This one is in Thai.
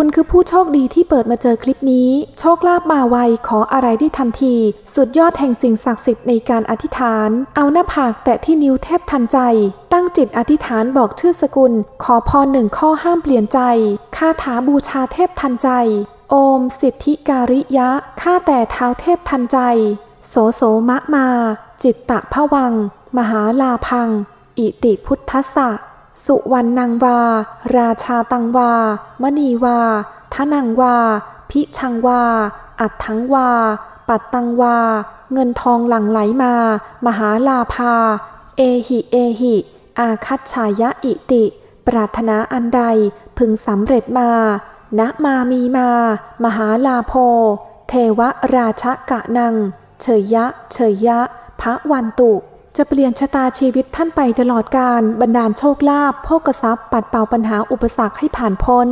คุณคือผู้โชคดีที่เปิดมาเจอคลิปนี้ โชคลาภมาไวขออะไรได้ทันที สุดยอดแห่งสิ่งศักดิ์สิทธิ์ในการอธิษฐาน เอาหน้าผากแตะที่นิ้วแทบทันใจ ตั้งจิตอธิษฐานบอกชื่อสกุล ขอพรหนึ่งข้อห้ามเปลี่ยนใจ คาถาบูชาเทพทันใจ โอมสิทธิการิยะข้าแต่เท้าเทพทันใจ โสโสมะมา จิตตะพะวัง มหาลาพัง อิติพุทธสะ สุวรรณังวา ราชาตังวา มณีวาทนังวา พิชังวา อัดทังวา ปัดตังวา เงินทองหลั่งไหลมา มหาลาภา เอหิเอหิ อาคัตฉายะอิติ ปรารถนาอันใดพึงสำเร็จมาณมามีมา มหาลาโพ เทวราชกะนัง เฉยยะ เฉยยะ พระวันตุ จะเปลี่ยนชะตาชีวิตท่านไปตลอดการบรรดาลโชคลาภโภกทรัพย์ปัดเป่าปัญหาอุปสรรคให้ผ่านพ้น